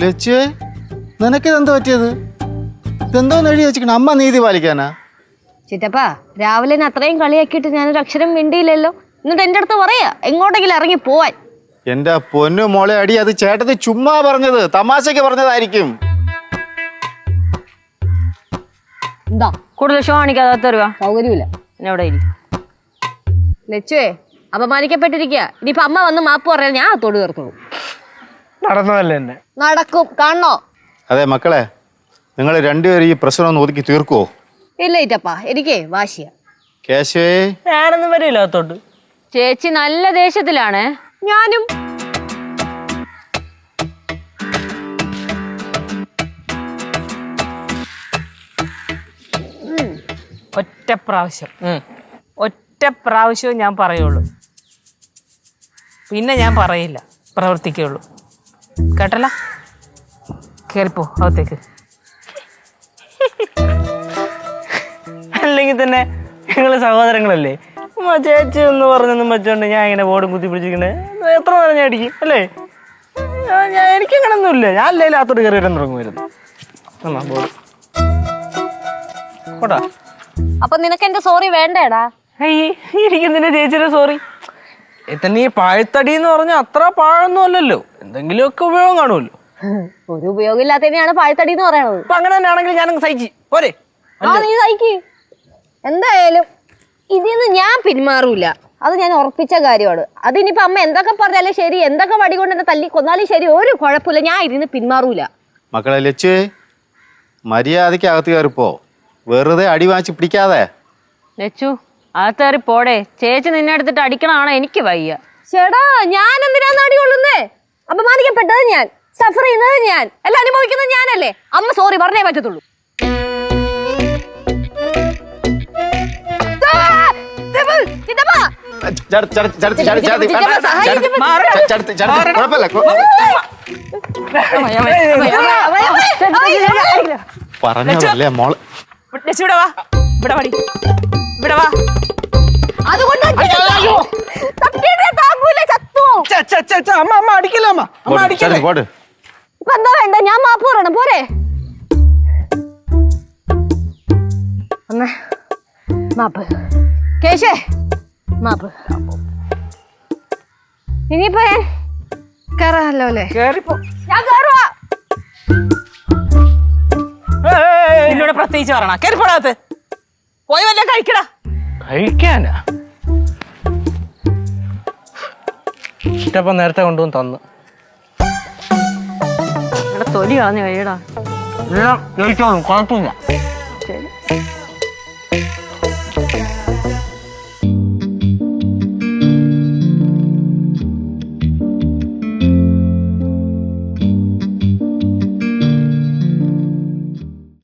ലച്ചുവേ നിനക്കിതെന്ത് പറ്റിയത്? ഇതെന്തോന്ന് എഴുതി വെച്ചിരിക്കണം? അമ്മ നീതി പാലിക്കാനാ? ചിറ്റപ്പാ രാവിലെ എന്നെ അത്രയും കളിയാക്കിയിട്ട് ഞാനൊരു അക്ഷരം മിണ്ടിയില്ലല്ലോ. എന്നിട്ട് എന്റെ അടുത്ത് പറയാ എങ്ങോട്ടെങ്കിലും ഇറങ്ങി പോവാൻ. എന്റെ പൊന്നു മോളെ അടി അത് ചേട്ടത്തി ചുമ്മാ പറഞ്ഞത് തമാശക്ക് പറഞ്ഞതായിരിക്കും. എന്താ? കൂടുതൽ ഷോ കാണിക്കാതെ തരുക സൗകര്യമില്ല. എന്നെവിടെ അവിടെ ഇല്ല ലച്ചുവേ അപമാനിക്കപ്പെട്ടിരിക്കുക ഇനിയിപ്പോ അമ്മ വന്ന് മാപ്പ് പറയാൻ ഞാൻ തൊടു തീർത്തോളൂ നടന്നതല്ലേ എന്നെ? നടക്കും. കാണണോ? അതെ മക്കളെ നിങ്ങൾ രണ്ടുപേരും ഈ പ്രശ്നം ഒന്ന് ഒതുക്കി തീർക്കുവോ? ഇല്ല ഇറ്റപ്പാ എനിക്കേ വാശിയ. കേശവേ. ഞാനൊന്നും വരില്ല അകത്തോട്ട് ചേച്ചി നല്ല ദേഷ്യത്തിലാണ്. ഞാനും. ഒറ്റ പ്രാവശ്യം. ഒറ്റ പ്രാവശ്യവും ഞാൻ പറയുള്ളൂ. പിന്നെ ഞാൻ പറയില്ല. പ്രവർത്തിക്കുള്ളൂ. കേട്ടല്ല? കയറിപ്പോ അകത്തേക്ക്. അല്ലെങ്കിൽ തന്നെ നിങ്ങൾ സഹോദരങ്ങളല്ലേ? ചേച്ചി എന്ന് പറഞ്ഞൊന്നും വെച്ചോണ്ട് ഞാൻ ഇങ്ങനെ ബോർഡും കുത്തി പിടിച്ചിരിക്കണേ. എത്ര നേരം ഞാൻ അടിക്കും അല്ലേ? ഞാൻ- എനിക്കങ്ങനൊന്നുമില്ല. ഞാൻ അല്ലേ അകത്തോട്ട് കയറി വരാൻ തുടങ്ങുമായിരുന്നു. എന്നാ ബോർഡ്. കോട്ടാ അപ്പൊ നിനക്ക് എന്റെ സോറി വേണ്ടേടാ ഇരിക്കുന്നതിന്റെ ചേച്ചിയുടെ സോറി തന്നെ ഈ പാഴ്ത്തടി എന്ന് പറഞ്ഞാൽ അത്ര പാഴൊന്നും അല്ലല്ലോ. എന്തെങ്കിലുമൊക്കെ ഉപയോഗം കാണുമല്ലോ. ഒരു ഉപയോഗം ഇല്ലാത്തതിനെയാണ് പാഴ്ത്തടി എന്ന് പറയുന്നത് അപ്പൊ അങ്ങനെ തന്നെ ആണെങ്കിൽ ഞാനങ്ങ് സഹിച്ച്. പോരെ. ആ നീ സഹിക്ക്. എന്തായാലും ഇതിന്ന് ഞാൻ പിന്മാറൂല. അത് ഞാൻ ഉറപ്പിച്ച കാര്യമാണ്. അതിനിപ്പോ അമ്മ എന്തൊക്കെ പറഞ്ഞാലും ശരി എന്തൊക്കെ വടി കൊണ്ട് എന്നെ തല്ലി കൊന്നാലും ശരി ഒരു കുഴപ്പമില്ല. ഞാൻ ഇതിന്ന് പിന്മാറൂല. മക്കളെ ലച്ചു മര്യാദയ്ക്ക് അകത്ത് കയറിപ്പോ. വെറുതെ അടി വാങ്ങിച്ച് പിടിക്കാതെ. ലച്ചു അകത്ത് കയറി പോടെ ചേച്ചി നിന്നെ എടുത്തിട്ട് അടിക്കണാണ് എനിക്ക് വയ്യ ചേടാ ഞാൻ എന്തിനാ അടികൊള്ളുന്നേ അപമാനിക്കപ്പെട്ടത് ഞാൻ സഫർ ചെയ്യുന്നത് ഞാൻ എല്ലാം അനുഭവിക്കുന്നത് ഞാനല്ലേ അമ്മ സോറി പറഞ്ഞേ പറ്റത്തുള്ളൂ ആ! ചിറ്റപ്പ, ചിറ്റപ്പ! ചട- ചട- ചട- ചട- ചട- ചട- ചിറ്റപ്പ, സഹായിക്ക് ചട- ചട- ചട- ചട- കുഴപ്പമില്ല കു- പറഞ്ഞതല്ലേ മോൾ ഇവിടെ വാ ഇവിടെ വാടി അമ്മ അമ്മ അടിക്കില്ല അമ്മ? അമ്മ അടിക്കല്ലേ? ഇപ്പൊ എന്താ വേണ്ട? ഞാൻ മാപ്പ് പറയണം പോരെ. അമ്മ. മാപ്പ്. കേശേ മാപ്പ്. ഇനിയിപ്പോ ഞാൻ കേറാമല്ലോ അല്ലേ? കേറിപ്പോ. ഞാൻ കേറുവാ. എന്നോട് പ്രത്യേകിച്ച് പറയണ? കയറിപ്പോടാത്ത് പോയി വല്ല കഴിക്കടാ. കഴിക്കാനാ? ഇഷ്ടപ്പം നേരത്തെ കൊണ്ടുവന്ന് തന്നു. ഇവിടെ തൊലി കളഞ്ഞു കഴിയടാ എല്ലാം കഴിച്ചോളും കുഴപ്പമില്ല. ശരി.